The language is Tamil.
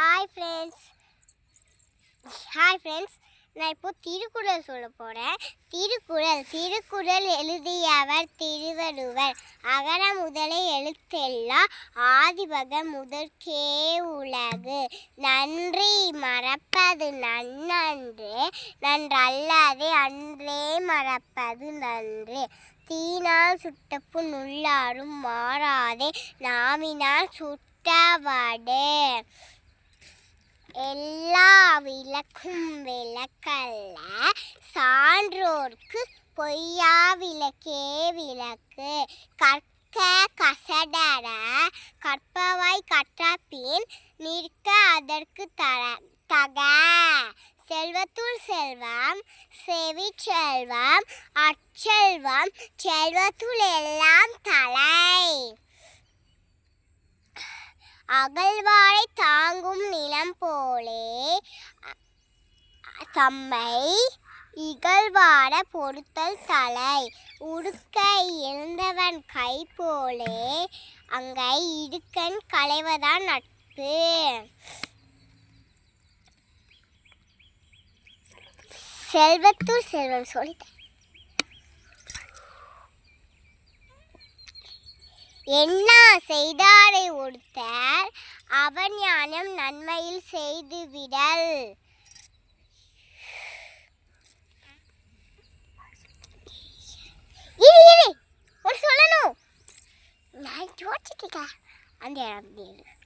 ஹாய் ஃப்ரெண்ட்ஸ் ஹாய் ஃப்ரெண்ட்ஸ் நான் இப்போ திருக்குறள் சொல்ல போகிறேன் திருக்குறள் திருக்குறள் எழுதியவர் திருவள்ளுவர். அகர முதலை எழுத்தெல்லாம் ஆதிபக முதற்கே உலகு. நன்றி மறப்பது நன்னன்று நன்றல்லாதே அன்றே மறப்பது நன்று. தீனால் சுட்டப்பு நுள்ளாரும் மாறாதே நாமினால் சுட்டவடு எல்லா விளக்கும் விளக்கல்ல சான்றோர்க்கு பொய்யா விளக்கே விளக்கு. கற்க கசடர கற்பவாய் கற்றபின் நிற்க அதற்கு தர தக. செல்வத்துள் செல்வம் செவி செல்வம் அச்செல்வம் செல்வத்துள் எல்லாம் தலை. அகழ்வாரை சம்மை இகழ்வாட பொறுத்தல் தலை. உடுக்கை இருந்தவன் கை போலே அங்கை இடுக்கன் களைவதான் நட்பு. செல்வத்தூர் செல்வம் சொல்லிட்டேன். என்ன செய்தாரை ஒருத்தர் அவன் ஞானம் நன்மையில் செய்துவிடல். இரு ஒரு சொல்லணும் நான் யோசிச்சுட்டேன் அந்த இடம் இரு.